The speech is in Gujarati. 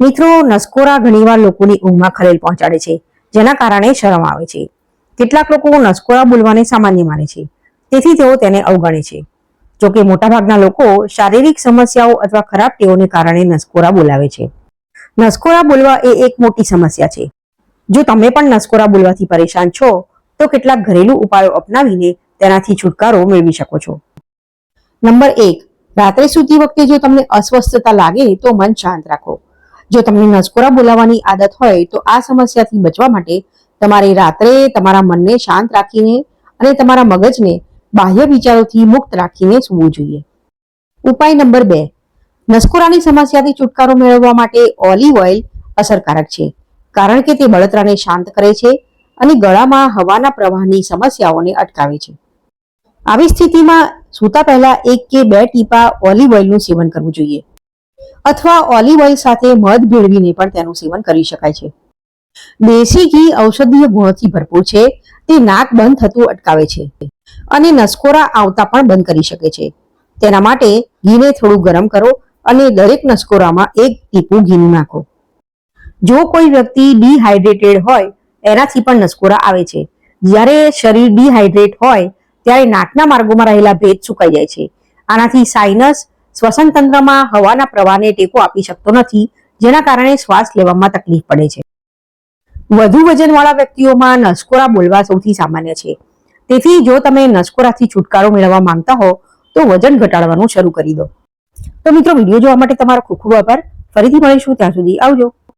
મિત્રો, નસકોરા ઘણીવાર લોકોની ઊંઘમાં ખલેલ પહોંચાડે છે, જેના કારણે શરમ આવે છે. કેટલાક લોકો નસકોરા બોલવાને સામાન્ય માને છે. તેથી તેઓ તેને અવગણે છે. જોકે મોટાભાગના લોકો શારીરિક સમસ્યાઓ અથવા ખરાબ ટેવોને કારણે નસકોરા બોલાવે છે. નસકોરા બોલવા એ એક મોટી સમસ્યા છે. જો તમે પણ નસકોરા બોલવાથી પરેશાન છો, તો કેટલાક ઘરેલુ ઉપાયો અપનાવીને તેનાથી છુટકારો મેળવી શકો છો. નંબર એક, રાત્રે સૂતી વખતે જો તમને અસ્વસ્થતા લાગે, તો મન શાંત રાખો. જો તમને નસકોરા બોલાવવાની આદત હોય તો આ સમસ્યાથી બચવા માટે તમારે રાત્રે તમારા મનને શાંત રાખીને અને તમારા મગજને બાહ્ય વિચારોથી મુક્ત રાખીને સૂવું જોઈએ. ઉપાય નંબર બે. નસકોરાની સમસ્યાથી છુટકારો મેળવવા માટે ઓલિવ ઓઇલ અસરકારક છે, કારણ કે તે બળતરાને શાંત કરે છે અને ગળામાં હવાના પ્રવાહની સમસ્યાઓને અટકાવે છે. આવી સ્થિતિમાં સૂતા પહેલા એક કે બે ટીપા ઓલિવ ઓઇલનું સેવન કરવું જોઈએ. અથવા ઓલિવ ઓઇલ સાથે મધ ભેળવીને પણ તેનું સેવન કરી શકાય છે. દેશી ઘી ઔષધીય ગુણોથી ભરપૂર છે. તે નાક બંધ થતું અટકાવે છે અને નસકોરા આવતા પણ બંધ કરી શકે છે. તેના માટે ઘીને થોડું ગરમ કરો અને દરેક નસકોરામાં એક ટીપું ઘીનું નાખો. જો કોઈ વ્યક્તિ ડિહાઇડ્રેટેડ હોય, એનાથી પણ નસકોરા આવે છે. જ્યારે શરીર ડિહાઇડ્રેટ હોય, ત્યારે નાકના માર્ગોમાં રહેલા ભેદ સુકાઈ જાય છે. આનાથી સાઇનસ શ્વસન તંત્રમાં હવાના પ્રવાહને ટેકો આપી શકતો નથી, જેના કારણે શ્વાસ લેવામાં તકલીફ પડે છે. વધુ વજનવાળા વ્યક્તિઓમાં નસકોરા બોલવા સૌથી સામાન્ય છે. તેથી જો તમે નસકોરાથી છુટકારો મેળવવા માંગતા હો, તો વજન ઘટાડવાનું શરૂ કરી દો. તો મિત્રો, વીડિયો જોવા માટે તમારો ખૂબ ખૂબ આભાર. ફરીથી મળીશું, ત્યાં સુધી આવજો.